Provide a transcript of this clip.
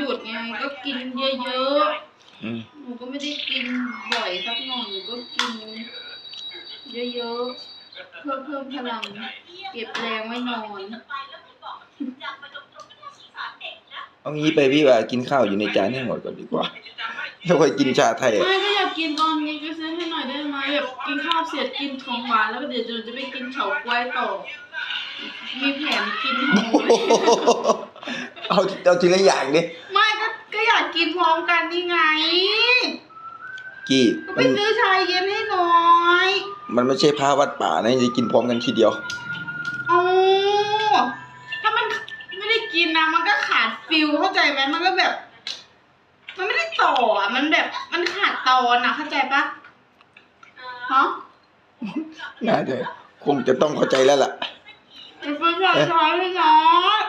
หยุดไงก็กินเยอะอืมๆ หนูก็ไม่ได้กินบ่อยสักหน่อยหนูก็กินเยอะๆ เพื่อเพิ่มพลัง เก็บแรงไว้นอน เอางี้ไปพี่ว่ากินข้าวอยู่ในจานให้หมดก่อนดีกว่าแล้วค่อยกินชาไทยอะไม่ก็อยากกินตอนนี้ก็ซื้อให้หน่อยได้ไหมแบบกินข้าวเสร็จกินของหวานแล้วก็เดี๋ยวจะจะไปกินเฉาก๊วยต่อ มีแผนกินของหนูเลยเอาเอาทีละอย่างดิ นนี่ไงกี้ก็ไปมันซื้อชายเย็นให้หน่อย มันไม่ใช่พระวัดป่านะจะกินพร้อมกันทีเดียวโอ้ถ้ามันไม่ได้กินนะมันก็ขาดฟิลเข้าใจไหมมันก็แบบ มันไม่ได้ต่ออะมันแบบ มันขาดตอนอะเข้าใจปะฮะน่าจะคงจะต้องเข้าใจแล้วล่ะ ไปซื้อชายชายให้หน่อย